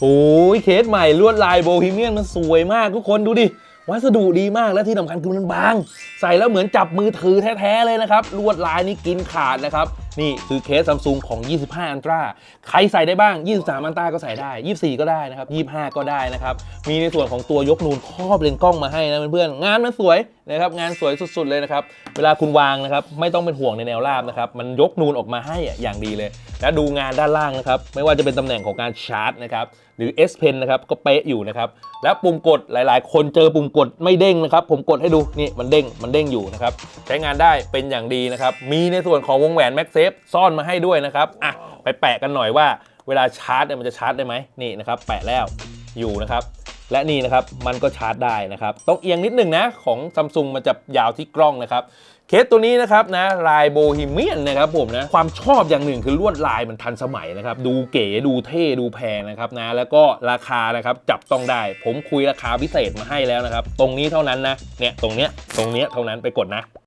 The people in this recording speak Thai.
โอ้ยเคสใหม่ลวดลายโบฮีเมียนมันสวยมากทุกคนดูดิ วัสดุดีมากและที่สำคัญคือมันบาง ใส่แล้วเหมือนจับมือถือแท้ๆเลยนะครับ ลวดลายนี่กินขาดนะครับ นี่คือเคสซัมซุงของ 25 อันตราใครใส่ได้บ้าง 23 อันตราก็ใส่ได้ 24 ก็ได้นะครับ 25 ก็ได้นะครับ มีในส่วนของตัวยกนูนครอบเลนส์กล้องมาให้นะเพื่อนๆ งานมันสวยนะครับงานสวยสุด ๆ เลยนะครับ เวลาคุณวางนะครับ ไม่ต้องเป็นห่วงในแนวราบนะครับ มันยกนูนออกมาให้อย่างดีเลย และดูงานด้านล่างนะครับ ไม่ว่าจะเป็นตำแหน่งของการชาร์จนะครับ หรือ S Pen นะครับ ก็เป๊ะอยู่นะครับ และปุ่มกดหลายๆ คนเจอปุ่มกดไม่เด้งนะครับ ผมกดให้ดู นี่มันเด้ง มันเด้งอยู่นะครับ ใช้งานได้เป็นอย่างดีนะครับ มีในส่วนของวงแหวน MagSafe ซ่อนมาให้ด้วยนะครับอะไปแปะกันหน่อยว่า เวลาชาร์จเนี่ยมันจะชาร์จได้ไหมนี่นะครับแปะแล้วอยู่นะครับและนี่นะครับมันก็ชาร์จได้นะครับต้องเอียงนิดหนึ่งนะของซัมซุงมันจะยาวที่กล้องนะครับเคสตัวนี้นะครับนะลายโบฮีเมียนนะครับผมนะความชอบอย่างหนึ่งคือลวดลายมันทันสมัยนะครับดูเก๋ดูเท่ดูแพงนะครับนะแล้วก็ราคานะครับจับต้องได้ ผมคุยราคาพิเศษมาให้แล้วนะครับ ตรงนี้เท่านั้นนะเนี่ยตรงเนี้ยตรงเนี้ยเท่านั้นไปกดนะ